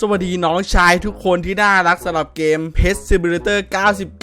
สวัสดีน้องชายทุกคนที่น่ารักสำหรับเกม Pet Simulator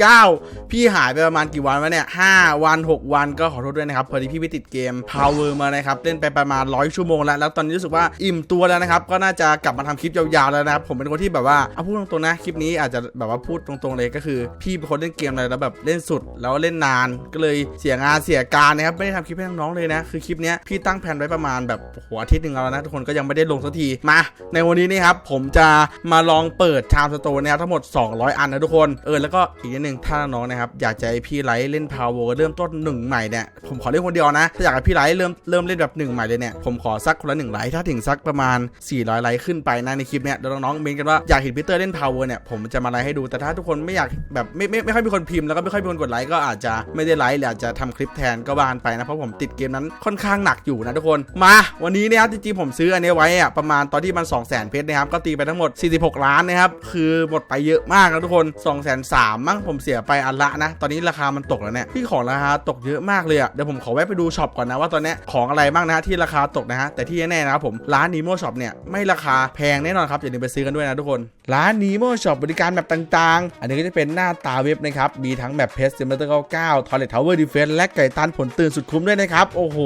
99 พี่หายไปประมาณกี่วันวะเนี่ย 5 วัน 6 วันก็ขอโทษด้วยนะครับ พอดีพี่ไปติดเกม Power มานะครับ เล่นไปประมาณ 100 ชั่วโมงแล้ว แล้วตอนนี้รู้สึกว่าอิ่มตัวแล้วนะครับ ก็น่าจะกลับมาทำคลิปยาวๆแล้วนะครับ ผมเป็นคนที่แบบว่าเอาพูดตรงๆนะ คลิปนี้อาจจะแบบว่าพูดตรงๆเลยก็คือ พี่เป็นคนเล่นเกมอะไรแล้วแบบเล่นสุดแล้วเล่นนาน ก็เลยเสียงานเสียการนะครับไม่ได้ทำคลิปให้น้องๆเลยนะคือคลิปนี้พี่ตั้งแผนไว้ประมาณแบบหัวอาทิตย์หนึ่งแล้วนะทุกคนก็ยังไม่ได้ลงสักทีมา ในวันนี้นี่ครับผมจะมาลองเปิดชามสโตนนะครับทั้งหมด 200 อันนะทุกคนเออแล้วก็อีกนิดนึงถ้าน้องนะครับอยากจะให้พี่ไลท์เล่นพาวเวอร์เริ่มต้นหนึ่งใหม่เนี่ยผมขอเล่นคนเดียวนะถ้าอยากให้พี่ไลท์เริ่มเริ่มเล่นแบบหนึ่งใหม่เลยเนี่ยผมขอสักคนละหนึ่งไลท์ถ้าถึงสักประมาณ 400 ไลท์ขึ้นไปนะในคลิปเนี้ยเดี๋ยวน้องๆเมนกันว่าอยากเห็นพีเตอร์เล่นพาวเวอร์เนี่ยผมจะมาไลท์ให้ดูแต่ถ้าทุกคนไม่อยากแบบไม่ไม่ไม่ค่อยมีคนพิมพ์แล้วก็ไม่ค่อยมีคนกดไลค์ก็อาจจะไม่ได้ไลค์หรืออาจจะทำคลิปแทนก็บานไปนะเพราะผมติดเกมนั้นค่อนข้างหนักอยู่นะทุกคนมา วันนี้เนี่ยครับจริงๆผมซื้ออันนี้ไว้อะประมาณตอนที่มัน 2 0 0 0 0 0เพชรนะครับก็ตีไปทั้งหมด 46 ล้านนะครับ คือหมดไปเยอะมากนะทุกคน2 3 0 0 0มั้งผมเสียไปอันละนะ ตอนนี้ราคามันตกแล้วเนี่ยพี่ของราคาตกเยอะมากเลยอะเดี๋ยวผมขอแวะไปดูช็อปก่อนนะว่าตอนนี้ของอะไรบ้างนะที่ราคาตกนะฮะแต่ที่แน่ๆนะครับผมร้านนีโมช็อปเนี่ยไม่ราคาแพงแน่นอนครับอย่าลืมไปซื้อกันด้วยนะทุกคนร้านนีโมช็อปบริการแบบต่างๆ อันนี้ก็จะเป็นหน้าตาเว็บนะครับมีทั้งแบบเพจซิมเมอร์99 Toilet Tower Defense และไก่ตันผลตื่นสุดคุ้มด้วยนะครับโอ้โห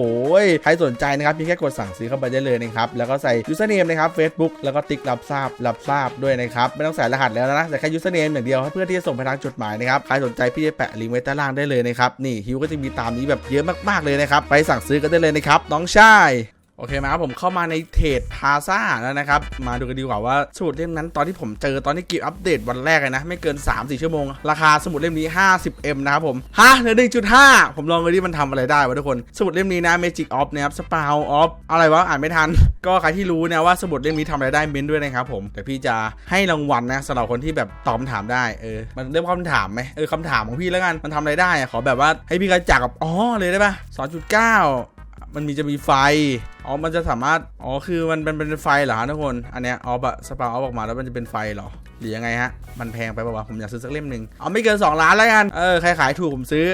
ใครสนใจนะครับเพียงแค่กดสั่งซื้อเข้าไปได้เลยนะครับแล้วก็ใส่ username นะครับ Facebook แล้วก็ติ๊กรับทราบรับทราบด้วยนะครับ ไม่ต้องใส่รหัสแล้วนะแต่แค่ยูสเนมอย่างเดียวเพื่อที่จะส่งไปทางจดหมายนะครับใครสนใจพี่จะแปะลิงก์ไว้ใต้ล่างได้เลยนะครับนี่ฮิวก็จะมีตามนี้แบบเยอะมากๆเลยนะครับไปสั่งซื้อกันได้เลยนะครับน้องชาย โอเคมาครับผมเข้ามาในเทรดพาซ่าแล้วนะครับ มาดูกันดีกว่าว่าสมุดเล่มนั้นตอนที่ผมเจอตอนที่กิฟอัปเดตวันแรกเลยนะ ไม่เกิน 3-4 ชั่วโมง ราคาสมุดเล่มนี้ 50M นะครับผม ฮะเหลือ1.5 ผมลองเลยที่มันทำอะไรได้วะทุกคน สมุดเล่มนี้นะ Magic Off นะครับ Spout Off อะไรวะอ่านไม่ทัน ก็ใครที่รู้นะว่าสมุดเล่มนี้ทำอะไรได้เม้นด้วยนะครับผมแต่พี่จะให้รางวัลนะสำหรับคนที่แบบตอบคำถามได้เออมันเรียกว่าคำถามไหมเออคำถามของพี่แล้วกันมันทำอะไรได้ขอแบบว่าให้พี่กระจักกับอ๋อเลยได้ปะ2.9 มันมีจะมีไฟ อ๋อ มันจะสามารถ อ๋อ คือมันเป็นเป็นไฟเหรอฮะทุกคน อันเนี้ยออฟอะสปาออฟออกมาแล้วมันจะเป็นไฟเหรอ หรือยังไงฮะ มันแพงไปป่าวะ ผมอยากซื้อสักเล่มหนึ่งเอาไม่เกิน 2 ล้านแล้วกัน เออ ใครขายถูกผมซื้อ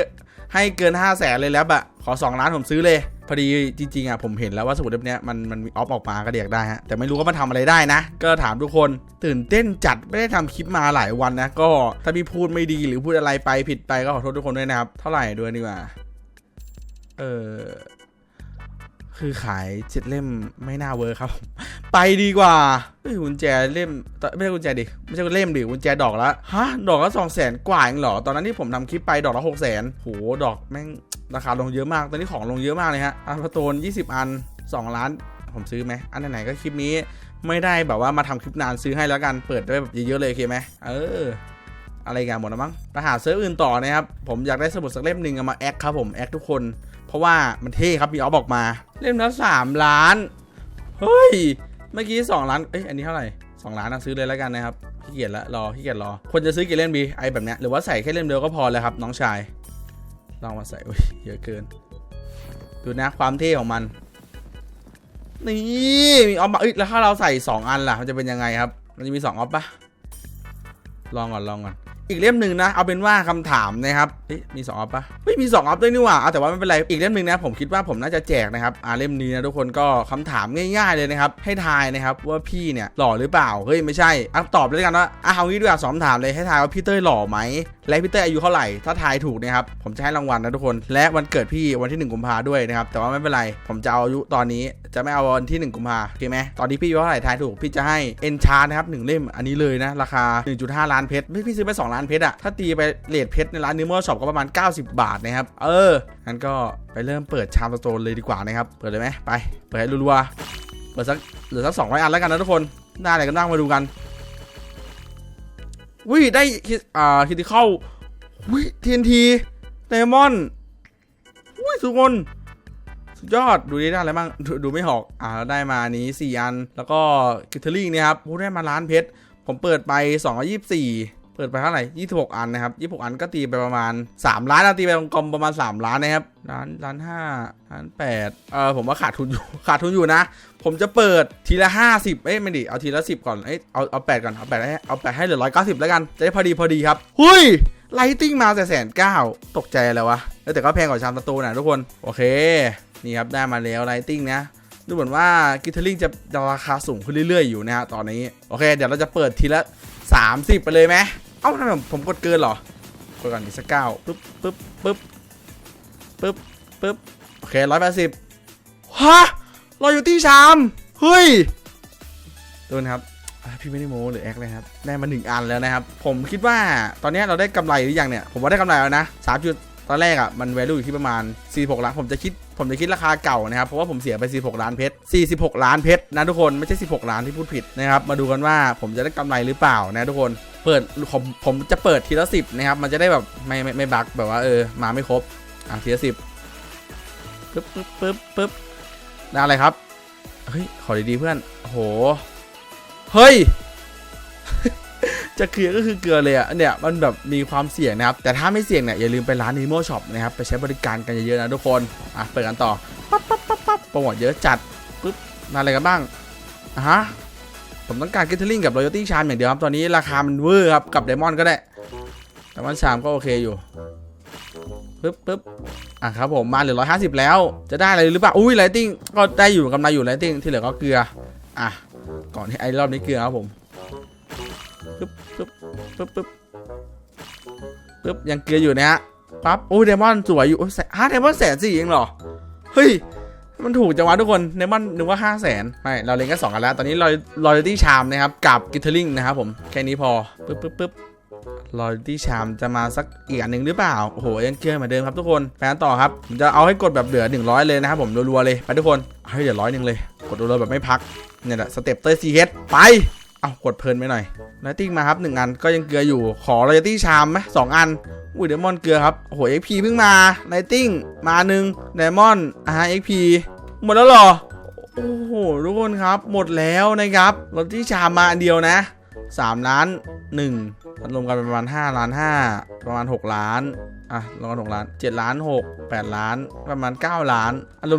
ให้เกิน 5 0 0แสนเลยแล้วอะขอ 2 ล้านผมซื้อเลย พอดีจริงๆอะผมเห็นแล้วว่าสมุดเล่มเนี้ยมันมันออฟออกมาก็เดียกได้ฮะ แต่ไม่รู้ว่ามันทำอะไรได้นะ ก็ถามทุกคน ตื่นเต้นจัด ไม่ได้ทำคลิปมาหลายวันนะ ก็ถ้าพี่พูดไม่ดีหรือพูดอะไรไปผิดไปก็ขอโทษทุกคนด้วยนะครับ เท่าไหร่ด้วยดีกว่า เออ คือขายเจ็ดเล่มไม่น่าเวิร์คครับ ไปดีกว่าเฮ้ยกุญแจเล่มไม่ใช่กุญแจดิไม่ใช่เล่มดิกุญแจดอกละฮะดอกละสองแสนกว่าเองเหรอตอนนั้นที่ผมทำคลิปไปดอกละหกแสนโหดอกแม่งราคาลงเยอะมากตอนนี้ของลงเยอะมากเลยฮะอันพาโตน20 อัน 2 ล้านผมซื้อไหมอันไหนๆก็คลิปนี้ไม่ได้แบบว่ามาทำคลิปนานซื้อให้แล้วกันเปิดได้แบบเยอะๆเลยโอเคไหมเอออะไรกันหมดแล้วมั้งไปหาเซิร์ฟอื่นต่อนะครับผมอยากได้สมุดสักเล่มหนึ่งเอามาแอคครับผมแอคทุกคน ราะว่ามันเท่ครับมีออฟบอกมา เล่มละสามล้าน เฮ้ย เมื่อกี้สองล้าน เอ้ย อันนี้เท่าไหร่สองล้านนะซื้อเลยแล้วกันนะครับขี้เกียจละรอขี้เกียจรอควรจะซื้อกี่เล่มดีไอแบบเนี้ยหรือว่าใส่แค่เล่มเดียวก็พอแล้วครับ น้องชายลองมาใส่อุ้ยเยอะเกิน ดูนะความเท่ของมัน นี่มีออฟมาเอ้ยแล้วถ้าเราใส่สองอันล่ะ มันจะเป็นยังไงครับ มันจะมีสองออฟปะลองก่อนลองก่อน อีกเล่มหนึ่งนะ เอาเป็นว่าคำถามนะครับเอ๊ะมี2ออฟปะไม่มี2ออฟด้วยนี่หว่าเอาแต่ว่าไม่เป็นไรอีกเล่มหนึ่งนะผมคิดว่าผมน่าจะแจกนะครับอ่าเล่มนี้นะทุกคนก็คำถามง่ายๆเลยนะครับให้ทายนะครับว่าพี่เนี่ยหล่อหรือเปล่าเฮ้ยไม่ใช่อะตอบเลยกันว่าอะเอางี้ด้วยอะสองคำถามเลยให้ทายว่าพี่เต้ยหล่อไหมและพี่เต้ยอายุเท่าไหร่ถ้าทายถูกนะครับผมจะให้รางวัลนะทุกคน และวันเกิดพี่วันที่ 1กุมภาด้วยนะครับแต่ว่าไม่เป็นไรผมจะเอาอายุตอนนี้จะไม่เอาวันที่ 1กุมภาโอเคไหมตอนนี้พี่อายุเท่าไหร่ทายถูกพี่จะให้เอ็นชาร์นะครับหนึ่งเล่มอันนี้เลยนะราคา 1.5 ล้านเพชรพี่ซื้อไป2ล้านเพชรอะถ้าตีไปเลทเพชรในร้านนิมเมอร์ช็อปก็ประมาณ 90 บาทนะครับ เออ งั้นก็ไปเริ่มเปิดชามสโตนเลยดีกว่านะครับ เปิดเลยไหมไป เปิดให้รัวๆ เปิดสักเหลือสัก200อันแล้วกันนะทุกคนได้อะไรกันบ้างมาดูกันวิได้คิอ่าคิติเข้าวิทีนทีไดมอนด์อุ้ยทุกคนสุดยอดดูดิได้อะไรบ้างดดูไม่หอกอ่าได้มานี้ 4 อัน แล้วก็กิทเทอริงเนี่ยครับโอ้ได้มาล้านเพชร ผมเปิดไป 224 เปิดไปเท่าไหร่26อันนะครับ26อันก็ตีไปประมาณ3ล้านนะตีไปกลมประมาณ3ล้านนะครับล้านล้านห้าล้านแปดเออผมว่าขาดทุนอยู่ขาดทุนอยู่นะ ผมจะเปิดทีละ50เอ้ยไม่ดิเอาทีละ10ก่อนเอ้ยเอาเอา8ก่อนเอา8ให้เอา8ให้เหลือ190แล้วกันจะได้พอดีพอดีครับหุยไลติ้งมาแต่แสนเก้าตกใจอะไรวะแต่ก็แพงกว่าชามสตูนะทุกคนโอเคนี่ครับได้มาแล้วไลติ้งนะดูเหมือนว่ากิทเทอริงจะราคาสูงขึ้นเรื่อยๆอยู่นะฮะตอนนี้โอเค เดี๋ยวเราจะเปิดทีละ 30 ไปเลยไหมเอ้าทำไมผมกดเกินเหรอกดก่อนอีกสักเก้าปึ๊บปึ๊บปึ๊บปึ๊บปึ๊บโอเคร้อยแปดสิบฮะเราอยู่ที่ชามเฮ้ยดูนะครับพี่ไม่ได้โม้หรือแอคเลยครับ ได้มาหนึ่งอันแล้วนะครับ ผมคิดว่าตอนนี้เราได้กำไรหรือยังเนี่ย ผมว่าได้กำไรแล้วนะสามจุด ตอนแรกอะมัน value อยู่ที่ประมาณ 46 ล้าน ผมจะคิด ผมจะคิดราคาเก่านะครับ เพราะว่าผมเสียไป 46 ล้านเพชร 46 ล้านเพชรนะทุกคน ไม่ใช่ 16 ล้านที่พูดผิดนะครับ มาดูกันว่าผมจะได้กำไรหรือเปล่านะทุกคน เปิดผมผมจะเปิดทีละสิบนะครับ มันจะได้แบบไม่ไม่ไม่บักแบบว่าเออมาไม่ครบ อะทีละสิบปึ๊บปึ๊บปึ๊บปึ๊บได้อะไรครับ เฮ้ย ขอดีๆเพื่อน โอ้โห เฮ้ย จะเกลือก็คือเกลือเลยอะเนี่ยมันแบบมีความเสี่ยงนะครับ แต่ถ้าไม่เสี่ยงเนี่ยอย่าลืมไปร้าน Nemo Shop นะครับ ไปใช้บริการกันเยอะๆนะทุกคนอะเปิดกันต่อปั๊บปั๊บปั๊บปั๊บโปรโมทเยอะจัดปึ๊บมาอะไรกันบ้างอะฮะผมต้องการกิทเทอริงกับ Royalty Charm อย่างเดียวครับตอนนี้ราคามันเวอร์ครับกับ Diamond ก็ได้ Diamond Charm ก็โอเคอยู่ปึ๊บปึ๊บอะครับผมมาเหลือ150แล้ว จะได้อะไรหรือเปล่าอุ้ยไลติ้งก็ได้อยู่กำไรอยู่ไลติ้งที่เหลือก็เกลืออะก่อนที่ไอ้รอบนี้เกลือครับผม ปึ๊บปึ๊บปึ๊บปึ๊บปึ๊บยังเกลืออยู่นะฮะปั๊บโอ้ยเดมอนสวยอยู่อ้ยแสนฮะเดมอนแสนสี่เองเหรอ เฮ้ย มันถูกจังวะทุกคนเดมอนนึกว่าห้าแสนไม่เราเล่นแค่สองกันแล้ว ตอนนี้รอยรอยตี้ชามนะครับ กับกิทเทอร์ลิงนะครับผมแค่นี้พอปึ๊บปึ๊บปึ๊บรอยตี้ชามจะมาสักอีกอันหนึ่งหรือเปล่า โอ้โหยังเกลือเหมือนเดิมครับทุกคนไปกันต่อครับผมจะเอาให้กดแบบเหลือ 100 เลยนะครับผมรัวๆเลยไปทุกคนเอาให้เหลือร้อยหนึ่งเลย กดรัวๆแบบไม่พักเนี่ยแหละสเต็ปเตอร์ซีเฮดไป เอากดเพลินไปหน่อยไลติ้งมาครับหนึ่งอันก็ยังเกลืออยู่ขอไลติ้งชามไหมสองอันอุ้ยเดมอนเกลือครับโอ้โหเอ็กพีเพิ่งมาไลติ้งมาหนึ่งเดมอนอ่าเอ็กพีหมดแล้วเหรอโอ้โหทุกคนครับ หมดแล้วนะครับไลติ้งชามมาอันเดียวนะสามล้านหนึ่งรวมกันเป็นประมาณห้าล้านห้าประมาณหกล้าน อะรวมกันหกล้านเจ็ดล้านหกแปดล้าน ประมาณเก้าล้าน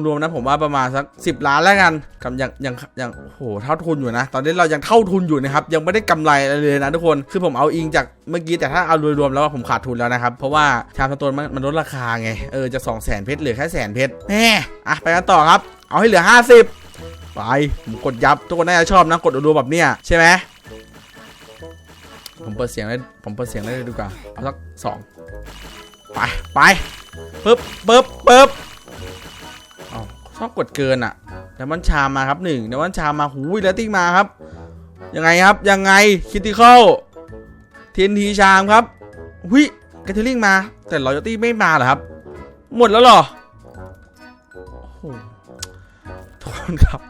รวมๆนะผมว่าประมาณสักสิบล้านแล้วกันกับยังยังยังโหเท่าทุนอยู่นะ ตอนนี้เรายังเท่าทุนอยู่นะครับ ยังไม่ได้กำไรอะไรเลยนะทุกคน คือผมเอาอิงจากเมื่อกี้แต่ถ้าเอารวมๆแล้วผมขาดทุนแล้วนะครับ เพราะว่าชามสโตนมันมันลดราคาไง เออจากสองแสนเพชรเหลือแค่แสนเพชรแหมอะไปกันต่อครับ เอาให้เหลือ50ไปผมกดยับ ทุกคนน่าจะชอบนะกดรัวๆแบบเนี้ยใช่ไหมผมเปิดเสียงได้ผมเปิดเสียงได้ดีกว่าเอาสักสอง ไปไปปึ๊บปึ๊บปึ๊บเอาชอบกดเกินอะแล้วมันชามมาครับหนึ่งแล้วมันชามมาหูยแล้วติ้งมาครับ ยังไงครับยังไงคิติคอลเทนทีชามครับหุยแกเทลลิงมา แต่รอยตี้ไม่มาเหรอครับ หมดแล้วหรอโอ้โหทุกคนครับ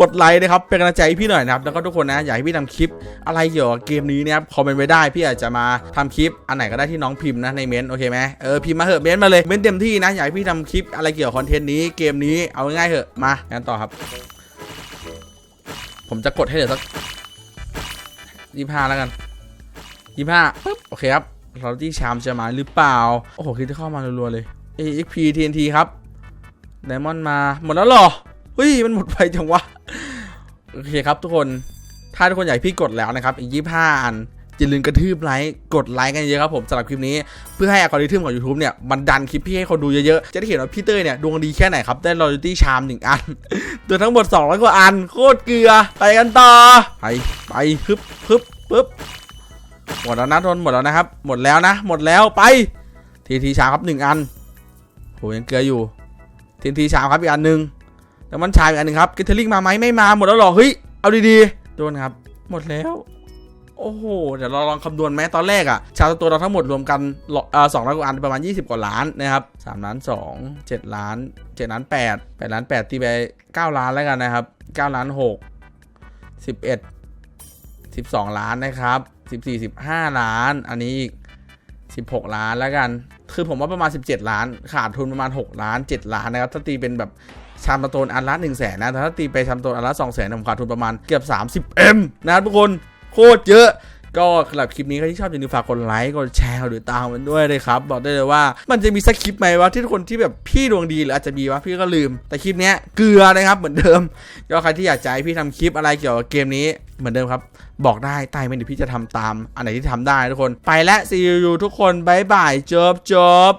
กดไลค์นะครับเป็นกำลังใจให้พี่หน่อยนะครับแล้วก็ทุกคนนะอยากให้พี่ทำคลิปอะไรเกี่ยวกับเกมนี้นะครับคอมเมนต์ไว้ได้พี่อาจจะมาทำคลิปอันไหนก็ได้ที่น้องพิมพ์นะในเม้นต์โอเคไหมเออพิมพ์มาเหอะเม้นต์มาเลยเม้นต์เต็มที่นะอยากให้พี่ทำคลิปอะไรเกี่ยวกับคอนเทนต์นี้เกมนี้เอาง่ายเหอะมางั้นต่อครับ ผมจะกดให้เหลือสักยี่ห้าแล้วกันยี่ห้าปึ๊บโอเคครับเราที่ชามจะมาหรือเปล่า โอ้โหคิดจะเข้ามารัวๆเลย AXP TNT ครับไดมอนด์มาหมดแล้วหรอเฮ้ยมันหมดไปจังวะ โอเคครับทุกคนถ้าทุกคนอยากพี่กดแล้วนะครับอีก25อันอย่าลืมกระทืบไลค์กดไลค์กันเยอะครับผมสำหรับคลิปนี้เพื่อให้อัลกอริทึมของ YouTube เนี่ยมันดันคลิปพี่ให้คนดูเยอะๆ จะได้เห็นว่าพี่เต้ยเนี่ยดวงดีแค่ไหนครับ ได้ loyalty charm 1อัน ตัวทั้งหมด 200 กว่าอัน โคตรเกลือ ไปกันต่อ ไป ไปฮึบฮึบปึ๊บหมดแล้วนะทนหมดแล้วนะครับ หมดแล้วนะ หมดแล้วไปทีทีชามครับหนึ่งอันโหยังเกลืออยู่ทีทีชามครับอีกอันหนึ่ง แต่มันชายอีกอันหนึ่งครับกิทเทอริงมาไหมไม่มาหมดแล้วหรอเฮ้ยเอาดีๆโดนครับ หมดแล้ว โอ้โหเดี๋ยวเราลองคำนวณไหมตอนแรกอะชาวตัวเราทั้งหมดรวมกันสองร้อยกว่าอันประมาณ 20 กว่าล้านนะครับสามล้านสองเจ็ดล้านเจ็ดล้านแปดแปดล้านแปดตีไปเก้าล้านแล้วกันนะครับเก้าล้านหกสิบเอ็ดสิบสองล้านนะครับสิบสี่สิบห้าล้าน อันนี้อีกสิบหกล้านแล้วกัน คือผมว่าประมาณ17ล้าน ขาดทุนประมาณ6ล้าน7ล้านนะครับ ถ้าตีเป็นแบบ ชามตะโตนอันละ1 0 0 0 0แสนนะแต่ถ้าตีไปชามตะโตนอันละ2 0 0 0 0นผมขาดทุนประมาณเกือบ 30M นะทุกคนโคตรเยอะก็สำหรับคลิปนี้ใครที่ชอบอย่าลืมฝากกดไลค์กดแชร์หรือตามมันด้วยเลยครับ บอกได้เลยว่ามันจะมีสักคลิปไหมวะที่ทุกคนที่แบบพี่ดวงดีหรืออาจจะมีวะพี่ก็ลืม แต่คลิปเนี้ยเกลือนะครับเหมือนเดิม ก็ใครที่อยากจะให้พี่ทำคลิปอะไรเกี่ยวกับเกมนี้เหมือนเดิมครับ บอกได้ใต้เมนเดี๋ยวพี่จะทำตาม อันไหนที่ทำได้ทุกคน ไปและ see you ทุกคนบายบายจบจบ